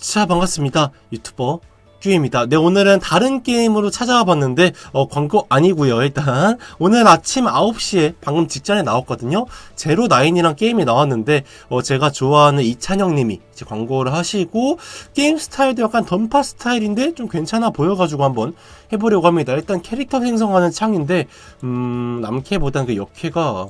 자 반갑습니다. 유튜버 큐입니다. 네 오늘은 다른 게임으로 찾아와 봤는데 어 광고 아니고요 일단. 오늘 아침 9시에 방금 직전에 나왔거든요. 제로 나인이랑 게임이 나왔는데 어 제가 좋아하는 이찬영님이 이제 광고를 하시고 게임 스타일도 약간 던파 스타일인데 좀 괜찮아 보여가지고 한번 해보려고 합니다. 일단 캐릭터 생성하는 창인데 음 남캐보단 그 역캐가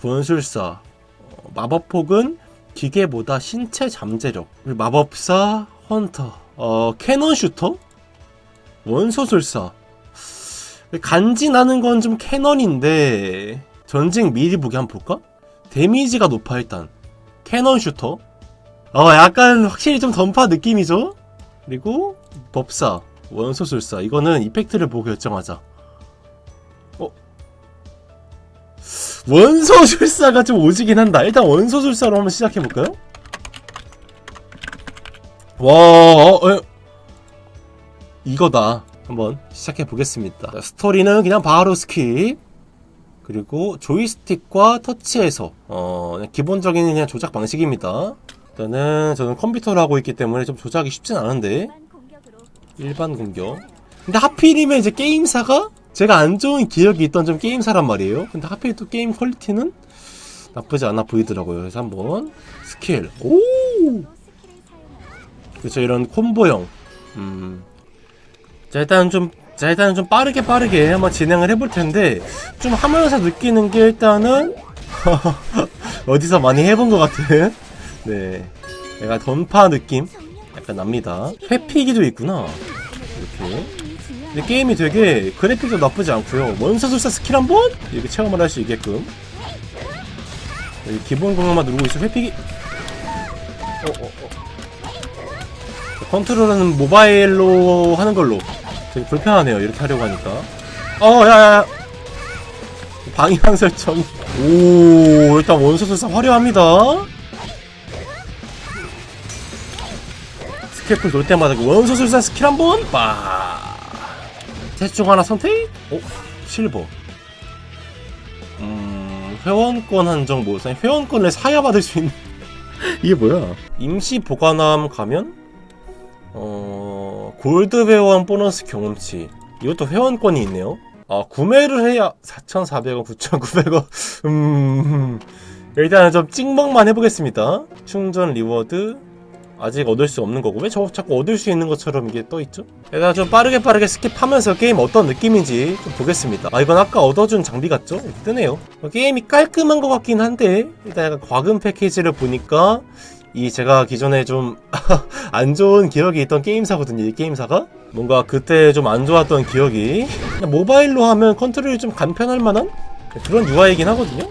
구원술사 어, 마법폭은 기계보다 신체 잠재력. 마법사 헌터 어 캐논 슈터? 원소술사. 간지 나는 건 좀 캐논인데 전쟁 미리 보기 한번 볼까? 데미지가 높아 일단. 캐논 슈터. 어 약간 확실히 좀 던파 느낌이죠? 그리고 법사 원소술사. 이거는 이펙트를 보고 결정하자 원소술사가 좀 오지긴 한다. 일단 원소술사로 한번 시작해볼까요? 와, 어, 에. 이거다. 한번 시작해보겠습니다. 자, 스토리는 그냥 바로 스킵. 그리고 조이스틱과 터치해서, 어, 기본적인 그냥 조작 방식입니다. 일단은 저는 컴퓨터로 하고 있기 때문에 좀 조작이 쉽진 않은데, 일반 공격. 근데 하필이면 이제 게임사가 제가 안 좋은 기억이 있던 좀 게임사란 말이에요. 근데 하필 또 게임 퀄리티는 나쁘지 않아 보이더라고요. 그래서 한번 스킬. 오! 그렇죠. 이런 콤보형. 음. 자, 일단 좀, 자, 일단은 좀 빠르게 빠르게 한번 진행을 해볼 텐데, 좀 하면서 느끼는 게 일단은, 어디서 많이 해본 것 같은, 네. 약간 던파 느낌? 약간 납니다. 회피기도 있구나. 이렇게. 근데 게임이 되게 그래픽도 나쁘지 않고요. 원서술사 스킬 한 번 이렇게 체험을 할 수 있게끔. 기본 공격만 누르고 있어 회피기. 어, 어, 어. 컨트롤은 모바일로 하는 걸로. 되게 불편하네요. 이렇게 하려고 하니까. 어, 야, 야, 야. 방향 설정. 오, 일단 원소술사 화려합니다. 스킬풀 돌 때마다 그 원소술사 스킬 한 번, 빠. 셋 중 하나 선택? 어? 실버. 음, 회원권 한정 모상. 회원권을 사야 받을 수 있는. 이게 뭐야? 임시 보관함 가면? 어, 골드 회원 보너스 경험치. 이것도 회원권이 있네요. 아, 구매를 해야 4,400원, 9,900원. 음, 일단은 좀 찍먹만 해보겠습니다. 충전 리워드. 아직 얻을 수 없는 거고 왜저 자꾸 얻을 수 있는 것처럼 이게 떠 있죠? 일단 좀 빠르게 빠르게 스킵하면서 게임 어떤 느낌인지 좀 보겠습니다. 아 이건 아까 얻어준 장비 같죠? 이렇게 뜨네요. 어, 게임이 깔끔한 것 같긴 한데 일단 약간 과금 패키지를 보니까 이 제가 기존에 좀 안 좋은 기억이 있던 게임사거든요. 이 게임사가 뭔가 그때 좀 안 좋았던 기억이 모바일로 하면 컨트롤이 좀 간편할 만한 그런 UI이긴 하거든요.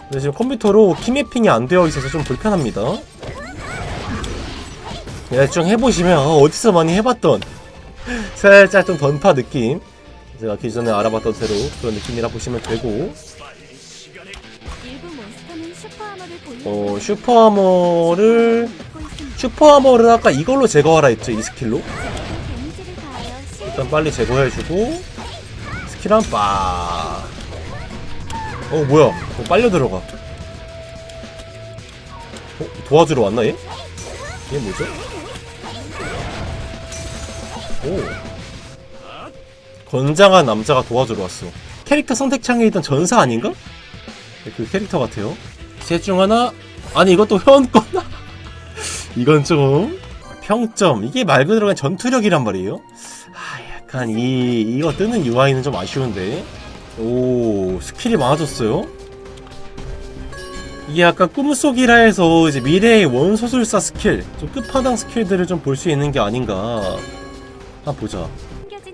근데 지금 컴퓨터로 키매핑이 안 되어 있어서 좀 불편합니다. 대충 해보시면 어, 어디서 많이 해봤던 살짝 좀 던파 느낌. 제가 기존에 알아봤던 대로 그런 느낌이라 보시면 되고. 어 슈퍼아머를 슈퍼아머를 아까 이걸로 제거하라 했죠 이 스킬로? 일단 빨리 제거해주고 스킬 한빠. 어 뭐야? 어, 빨려 들어가. 어 도와주러 왔나 얘? 얘 뭐죠? 오. 건장한 남자가 도와주러 왔어. 캐릭터 선택창에 있던 전사 아닌가? 네, 그 캐릭터 같아요. 셋 중 하나? 아니 이것도 회원권 이건 좀 평점. 이게 말 그대로 그냥 전투력이란 말이에요. 아 약간 이 이거 뜨는 UI는 좀 아쉬운데. 오 스킬이 많아졌어요. 이게 약간 꿈속이라 해서 이제 미래의 원소술사 스킬 좀 끝판왕 스킬들을 좀 볼 수 있는 게 아닌가 한번 보자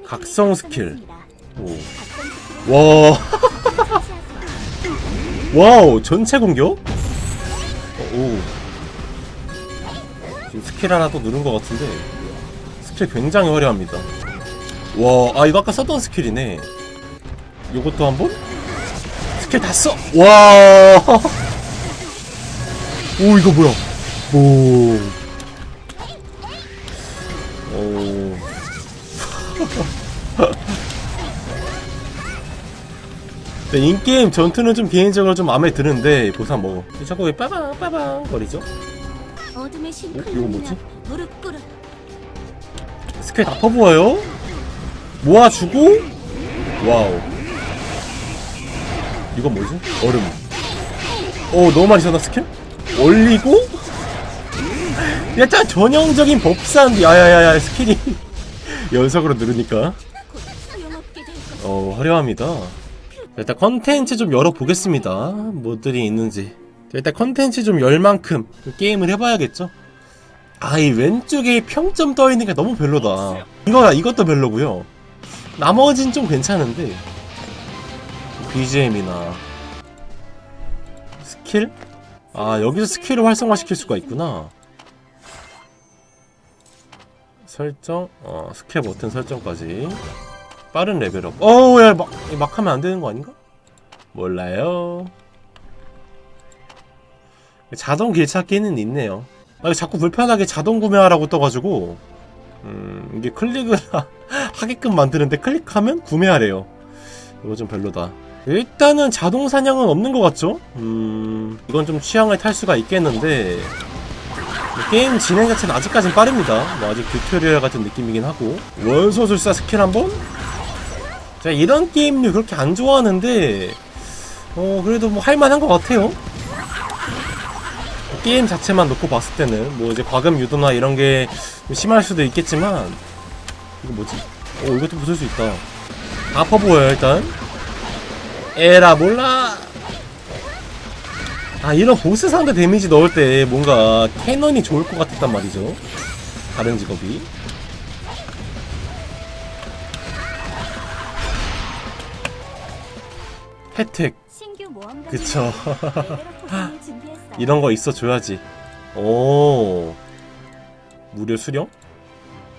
각성 스킬. 있습니다. 오 각성 스킬은 와 설치하세요. 와우 전체 공격? 어, 오 지금 스킬 하나 또 누른 것 같은데 스킬 굉장히 화려합니다 와아 이거 아까 썼던 스킬이네 요것도 한번? 스킬 다 써! 와! 오 이거 뭐야 오 인게임 전투는 좀 개인적으로 좀 마음에 드는데 보상 뭐 자꾸 왜 빠방 빠방 거리죠? 어둠의 어? 이거 뭐지? 무릎 꿇어. 스킬 다 퍼부어요 모아주고 와우 이건 뭐지? 얼음 오 너무 많이 썼나 스킬? 올리고 약간 전형적인 법산 야야야야 스킬이 연속으로 누르니까. 어 화려합니다 일단 컨텐츠 좀 열어보겠습니다. 뭐들이 있는지. 일단 컨텐츠 좀 열 만큼 게임을 해봐야겠죠? 아이 왼쪽에 평점 떠있는 게 너무 별로다. 이거 이것도 별로고요. 나머진 좀 괜찮은데. BGM이나. 스킬? 아 여기서 스킬을 활성화시킬 수가 있구나. 설정? 어 스킬 버튼 설정까지 빠른 레벨업. 어우 야막 막 하면 안 되는 거 아닌가? 몰라요. 자동 길 찾기는 있네요. 아, 이거 자꾸 불편하게 자동 구매하라고 떠가지고. 음 이게 클릭을 하게끔 만드는데 클릭하면 구매하래요. 이거 좀 별로다. 일단은 자동 사냥은 없는 것 같죠? 음 이건 좀 취향을 탈 수가 있겠는데. 게임 진행 자체는 아직까진 빠릅니다. 뭐 아직 튜토리얼 같은 느낌이긴 하고. 원소술사 스킬 한번? 제가 이런 게임류 그렇게 안 좋아하는데 어 그래도 뭐 할만한 것 같아요. 게임 자체만 놓고 봤을 때는 뭐 이제 과금 유도나 이런 게 심할 수도 있겠지만 이거 뭐지? 어 이것도 부술 수 있다. 아파 보여요 일단. 에라 몰라! 아 이런 보스 상대 데미지 넣을 때 뭔가 캐넌이 좋을 것 같았단 말이죠. 다른 직업이 혜택 그쵸. 이런 거 있어 줘야지. 오. 무료 수령?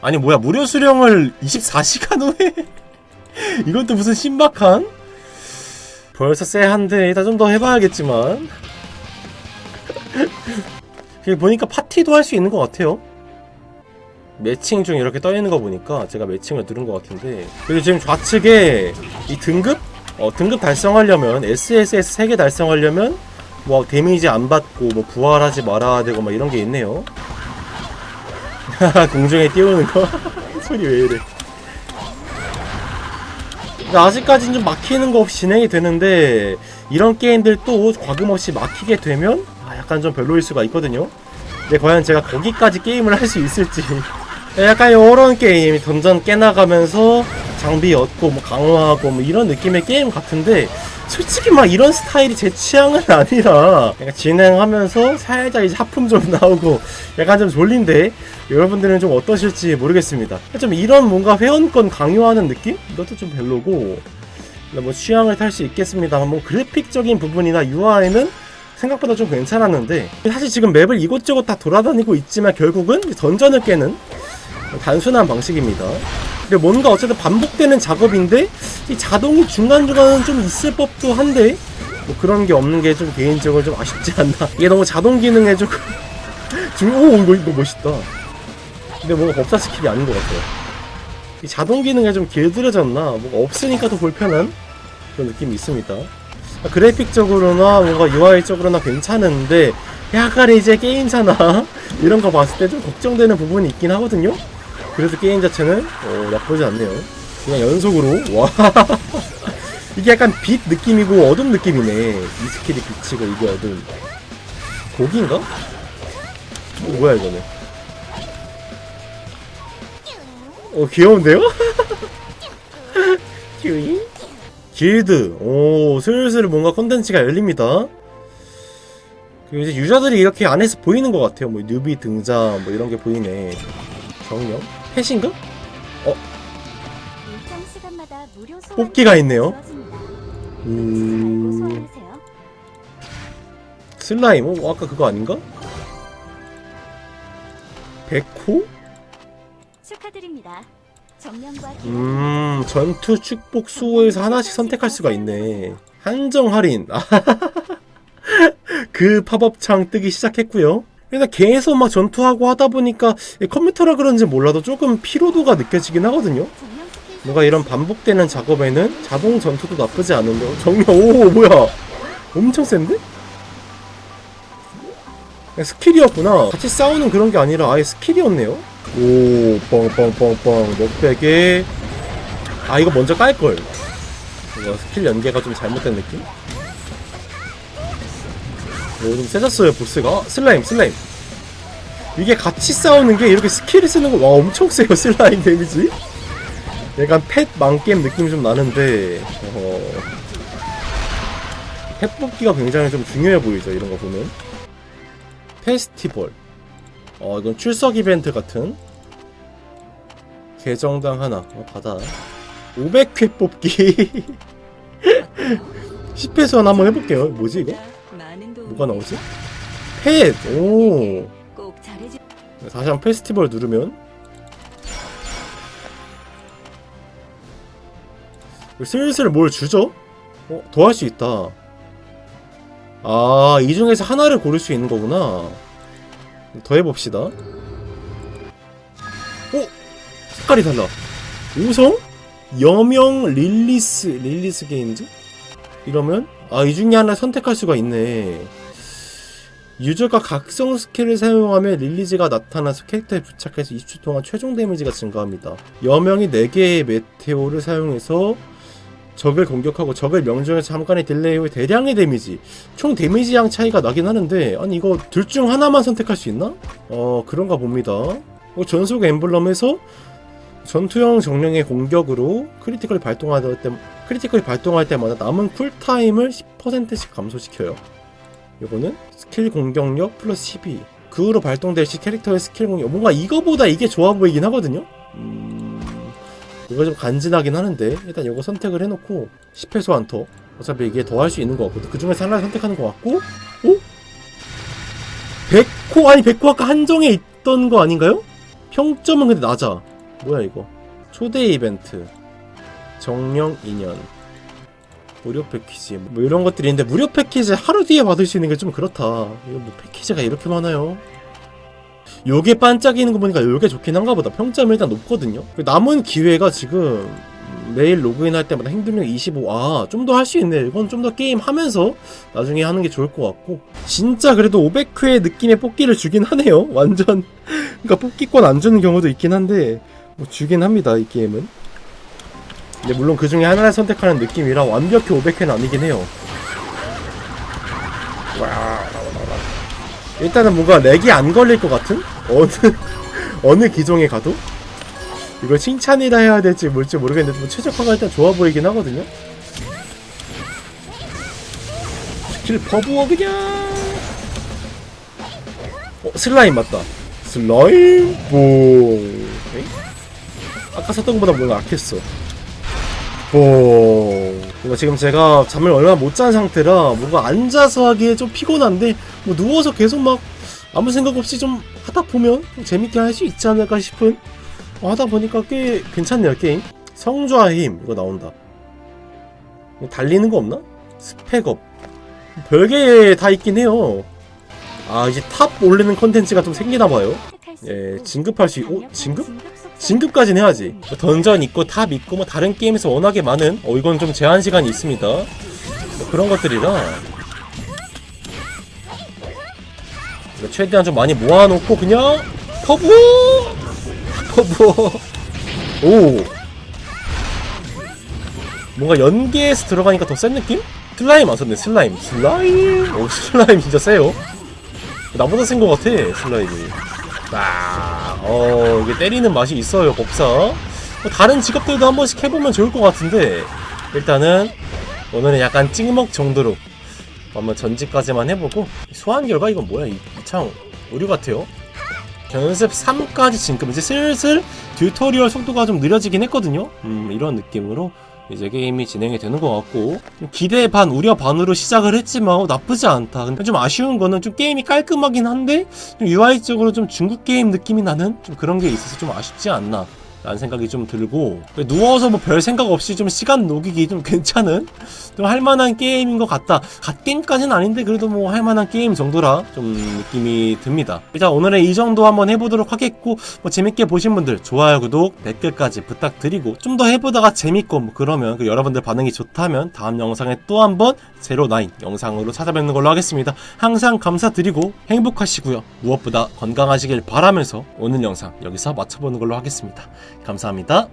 아니 뭐야 무료 수령을 24시간 후에 이건 또 무슨 신박한? 벌써 쎄한데 일단 좀 더 해봐야겠지만 보니까 파티도 할 수 있는 것 같아요 매칭 중 이렇게 떠있는 거 보니까 제가 매칭을 누른 것 같은데 그리고 지금 좌측에 이 등급? 어, 등급 달성하려면 SSS 3개 달성하려면 뭐 데미지 안 받고 뭐 부활하지 말아야 되고 막 이런 게 있네요. 공중에 띄우는 거 소리 왜 이래? 근데 아직까지는 좀 막히는 거 없이 진행이 되는데 이런 게임들 또 과금 없이 막히게 되면 아, 약간 좀 별로일 수가 있거든요. 근데 과연 제가 거기까지 게임을 할 수 있을지 약간 이런 게임 던전 깨나가면서 장비 얻고 뭐 강화하고 뭐 이런 느낌의 게임 같은데 솔직히 막 이런 스타일이 제 취향은 아니라 약간 진행하면서 살짝 이제 하품 좀 나오고 약간 좀 졸린데 여러분들은 좀 어떠실지 모르겠습니다. 좀 이런 뭔가 회원권 강요하는 느낌? 이것도 좀 별로고 뭐 취향을 탈 수 있겠습니다만 뭐 그래픽적인 부분이나 UI는 생각보다 좀 괜찮았는데 사실 지금 맵을 이곳저곳 다 돌아다니고 있지만 결국은 던전을 깨는 단순한 방식입니다. 근데 뭔가 어쨌든 반복되는 작업인데 이 자동이 중간중간 좀 있을 법도 한데 뭐 그런 게 없는 게 좀 개인적으로 좀 아쉽지 않나. 이게 너무 자동 기능에 조금 중오 이거 이거 멋있다. 근데 뭔가 법사 스킬이 아닌 것 같아요. 이 자동 기능에 좀 길들여졌나? 뭔가 없으니까 더 불편한 그런 느낌이 있습니다. 그래픽적으로나 뭔가 UI적으로나 괜찮은데 약간 이제 게임사나 이런 거 봤을 때 좀 걱정되는 부분이 있긴 하거든요 그래도 게임 자체는 어, 나쁘지 않네요. 그냥 연속으로 와 이게 약간 빛 느낌이고 어둠 느낌이네. 이 스킬이 빛이고 이게 어둠. 고기인가? 어, 뭐야 이거는? 어 귀여운데요? 큐이? 길드. 오 슬슬 뭔가 콘텐츠가 열립니다. 그리고 이제 유저들이 이렇게 안에서 보이는 것 같아요. 뭐 뉴비 등장 뭐 이런 게 보이네. 정령? 펫인가? 소환 뽑기가 있네요. 음... 슬라임? 어, 아까 그거 아닌가? 백호? 축하드립니다. 음, 전투 축복 수호에서 하나씩 선택할 수가 있네. 한정 할인. 그 팝업창 뜨기 시작했고요. 일단 계속 막 전투하고 하다 보니까 이 컴퓨터라 그런지 몰라도 조금 피로도가 느껴지긴 하거든요. 뭔가 이런 반복되는 작업에는 자동 전투도 나쁘지 않은데 정말 오 뭐야 엄청 센데? 그냥 스킬이었구나. 같이 싸우는 그런 게 아니라 아예 스킬이었네요. 오, 뻥뻥뻥뻥. 넉백에. 아, 이거 먼저 깔걸. 이거 스킬 연계가 좀 잘못된 느낌? 오, 좀 세졌어요, 보스가. 어, 슬라임, 슬라임. 이게 같이 싸우는 게 이렇게 스킬을 쓰는 거, 와, 엄청 세요, 슬라임 데미지. 약간 펫 망게임 느낌이 좀 나는데, 어, 펫 뽑기가 굉장히 좀 중요해 보이죠, 이런 거 보면. 페스티벌. 어, 이건 출석 이벤트 같은. 계정당 하나. 어, 받아. 500회 뽑기. 10회선 한번 해볼게요. 뭐지, 이거? 뭐가 나오지? 펫! 오! 꼭 잘해주. 다시 한번 페스티벌 누르면 슬슬 뭘 주죠? 어? 더 할 수 있다 아, 이 중에서 하나를 고를 수 있는 거구나 더 해봅시다 오! 색깔이 달라 우성? 여명 릴리스 릴리스 게임즈? 이러면 아 이 중에 하나 선택할 수가 있네 유저가 각성 스킬을 사용하면 릴리즈가 나타나서 캐릭터에 부착해서 20초 동안 최종 데미지가 증가합니다. 여명이 4개의 메테오를 사용해서 적을 공격하고 적을 명중해서 잠깐의 딜레이 후에 대량의 데미지 총 데미지량 차이가 나긴 하는데 아니 이거 둘 중 하나만 선택할 수 있나? 어 그런가 봅니다. 어, 전속 엠블럼에서 전투형 정령의 공격으로 크리티컬이 발동할 때 크리티컬이 발동할 때마다 남은 쿨타임을 10%씩 감소시켜요. 요거는 스킬 공격력 플러스 12. 그 후로 발동될 시 캐릭터의 스킬 공격. 뭔가 이거보다 이게 좋아 보이긴 하거든요? 음. 이거 좀 간지나긴 하는데, 일단 요거 선택을 해놓고, 10회소 한터. 어차피 이게 더 할 수 있는 것 같고, 그 중에서 하나를 선택하는 것 같고, 오? 100호? 아니, 100호 아까 한정에 있던 거 아닌가요? 평점은 근데 낮아. 뭐야, 이거. 초대 이벤트. 정령 2년. 무료 패키지 뭐 이런 것들이 있는데 무료 패키지 하루 뒤에 받을 수 있는 게 좀 그렇다. 이거 뭐 패키지가 이렇게 많아요? 요게 반짝이는 거 보니까 요게 좋긴 한가 보다. 평점이 일단 높거든요. 그 남은 기회가 지금 매일 로그인 할 때마다 행동력 25 아 좀 더 할 수 있네. 이건 좀 더 게임 하면서 나중에 하는 게 좋을 것 같고. 진짜 그래도 500회 느낌의 뽑기를 주긴 하네요. 완전. 그러니까 뽑기권 안 주는 경우도 있긴 한데 뭐 주긴 합니다 이 게임은 근데 물론 그 중에 하나를 선택하는 느낌이라 완벽히 500회는 아니긴 해요. 일단은 뭔가 렉이 안 걸릴 것 같은? 어느, 어느 기종에 가도? 이걸 칭찬이라 해야 될지 뭘지 모르겠는데 뭐 최적화가 일단 좋아 보이긴 하거든요? 스킬 퍼부어 그냥! 어, 슬라임 맞다. 슬라임 봉. 아까 썼던 것보다 뭔가 악했어. 오. 이거 지금 제가 잠을 얼마 못 잔 상태라 뭔가 앉아서 하기에 좀 피곤한데 뭐 누워서 계속 막 아무 생각 없이 좀 하다 보면 좀 재밌게 할 수 있지 않을까 싶은 어, 하다 보니까 꽤 괜찮네요 게임. 성좌의 힘 이거 나온다. 이거 달리는 거 없나? 스펙업 별게 다 있긴 해요. 아 이제 탑 올리는 컨텐츠가 좀 생기나 봐요. 예, 진급할 수 있... 오, 진급? 진급까지는 해야지. 던전 있고 탑 있고 뭐 다른 게임에서 워낙에 많은 어 이건 좀 제한 시간이 있습니다. 뭐 그런 것들이라. 최대한 좀 많이 모아놓고 그냥 퍼부! 퍼부! 오! 뭔가 연계에서 들어가니까 더 센 느낌? 슬라임 안 썼네 슬라임. 슬라임? 오 슬라임 진짜 세요. 나보다 센 것 같아 슬라임이 아, 어, 이게 때리는 맛이 있어요, 법사. 뭐 다른 직업들도 한 번씩 해보면 좋을 것 같은데, 일단은, 오늘은 약간 찍먹 정도로 한번 전직까지만 해보고, 소환 결과 이건 뭐야? 이, 참, 오류 같아요. 연습 3까지 진급. 이제 슬슬 튜토리얼 속도가 좀 느려지긴 했거든요. 음, 이런 느낌으로 이제 게임이 진행이 되는 것 같고 기대 반 우려 반으로 시작을 했지만 어, 나쁘지 않다. 근데 좀 아쉬운 거는 좀 게임이 깔끔하긴 한데 좀 UI적으로 좀 중국 게임 느낌이 나는 좀 그런 게 있어서 좀 아쉽지 않나 라는 생각이 좀 들고 누워서 뭐 별 생각 없이 좀 시간 녹이기 좀 괜찮은? 좀 할만한 게임인 것 같다. 갓게임까지는 아닌데 그래도 뭐 할만한 게임 정도라 좀 느낌이 듭니다. 일단 오늘은 이 정도 한번 해보도록 하겠고 뭐 재밌게 보신 분들 좋아요 구독 댓글까지 부탁드리고 좀 더 해보다가 재밌고 뭐 그러면 그 여러분들 반응이 좋다면 다음 영상에 또 한번 제로 나인 영상으로 찾아뵙는 걸로 하겠습니다. 항상 감사드리고 행복하시고요. 무엇보다 건강하시길 바라면서 오늘 영상 여기서 마쳐보는 걸로 하겠습니다 감사합니다